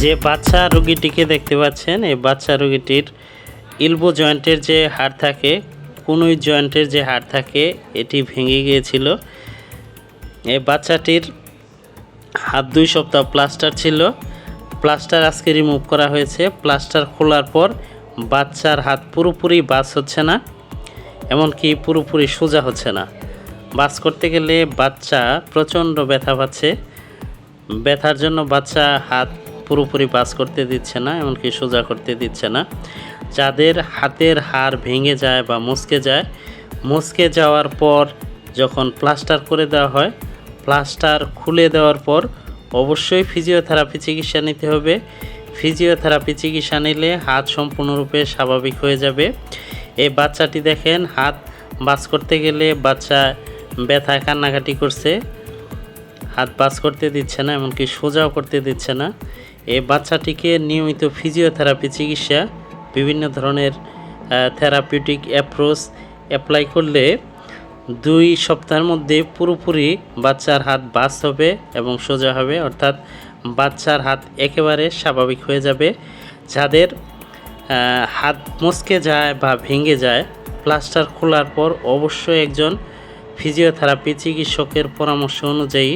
যে বাচ্চা রোগীটিকে দেখতে পাচ্ছেন, এই বাচ্চা রোগীটির ইলবো জয়েন্টের যে হাড় থাকে, কোনোই জয়েন্টের যে হাড় থাকে, এটি ভেঙে গিয়েছিল। এই বাচ্চাটির হাত দুই সপ্তাহ প্লাস্টার ছিল। প্লাস্টার আজকে রিমুভ করা হয়েছে। প্লাস্টার খোলার পর বাচ্চার হাত পুরোপুরি বাস হচ্ছে না, এমনকি পুরোপুরি সোজা হচ্ছে না। বাস করতে গেলে বাচ্চা প্রচণ্ড ব্যথা পাচ্ছে। ব্যথার জন্য বাচ্চা হাত পুরোপুরি বাস করতে দিচ্ছে না, এমনকি সোজা করতে দিচ্ছে না। যাদের হাতের হাড় ভেঙে যায় বা মুচকে যায় মুচকে যাওয়ার পর যখন প্লাস্টার করে দেওয়া হয়, প্লাস্টার খুলে দেওয়ার পর অবশ্যই ফিজিওথেরাপি চিকিৎসা নিতে হবে। ফিজিওথেরাপি চিকিৎসা নিলে হাত সম্পূর্ণরূপে স্বাভাবিক হয়ে যাবে। এই বাচ্চাটি দেখেন, হাত বাস করতে গেলে বাচ্চা ব্যথায় কান্নাকাটি করছে। হাত বাস করতে দিচ্ছে না, এমনকি সোজাও করতে দিচ্ছে না। এই বাচ্চাটিকে নিয়মিত ফিজিওথেরাপি চিকিৎসা, বিভিন্ন ধরনের থেরাপিউটিক অ্যাপ্রোচ অ্যাপ্লাই করলে দুই সপ্তাহের মধ্যে পুরোপুরি বাচ্চার হাত বাস হবে এবং সোজা হবে। অর্থাৎ বাচ্চার হাত একেবারে স্বাভাবিক হয়ে যাবে। যাদের হাত মচকে যায় বা ভেঙে যায়, প্লাস্টার খোলার পর অবশ্যই একজন ফিজিওথেরাপি চিকিৎসকের পরামর্শ অনুযায়ী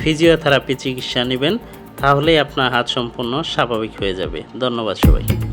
ফিজিওথেরাপি চিকিৎসা নেবেন। তাহলেই আপনার হাত সম্পূর্ণ স্বাভাবিক হয়ে যাবে। ধন্যবাদ সবাই